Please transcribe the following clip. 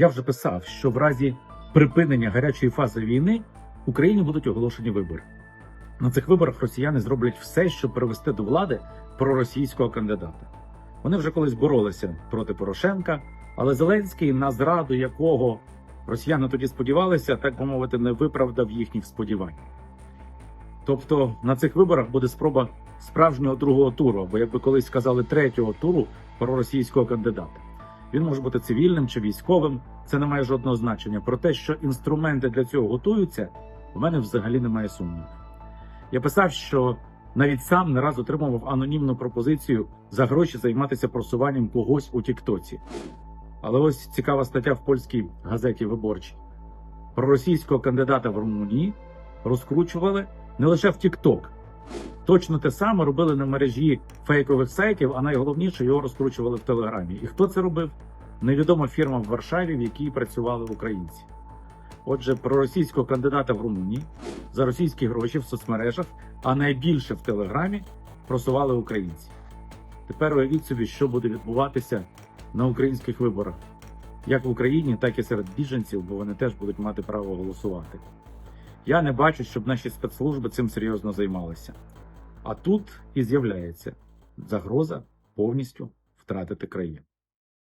Я вже писав, що в разі припинення гарячої фази війни в Україні будуть оголошені вибори. На цих виборах росіяни зроблять все, щоб привести до влади проросійського кандидата. Вони вже колись боролися проти Порошенка, але Зеленський, на зраду якого росіяни тоді сподівалися, так би мовити, не виправдав їхніх сподівань. Тобто на цих виборах буде спроба справжнього другого туру, або як би колись сказали, третього туру проросійського кандидата. Він може бути цивільним чи військовим, це не має жодного значення. Про те, що інструменти для цього готуються, в мене взагалі немає сумнівів. Я писав, що навіть сам не раз отримував анонімну пропозицію за гроші займатися просуванням когось у Тіктоці. Але ось цікава стаття в польській газеті Виборчій. Про російського кандидата в Румунії розкручували не лише в Тікток. Точно те саме робили на мережі фейкових сайтів, а найголовніше його розкручували в Телеграмі. І хто це робив? Невідома фірма в Варшаві, в якій працювали українці. Отже, про російського кандидата в Румунії за російські гроші в соцмережах, а найбільше в Телеграмі просували українці. Тепер уявіть собі, що буде відбуватися на українських виборах, як в Україні, так і серед біженців, бо вони теж будуть мати право голосувати. Я не бачу, щоб наші спецслужби цим серйозно займалися. А тут і з'являється загроза повністю втратити країну.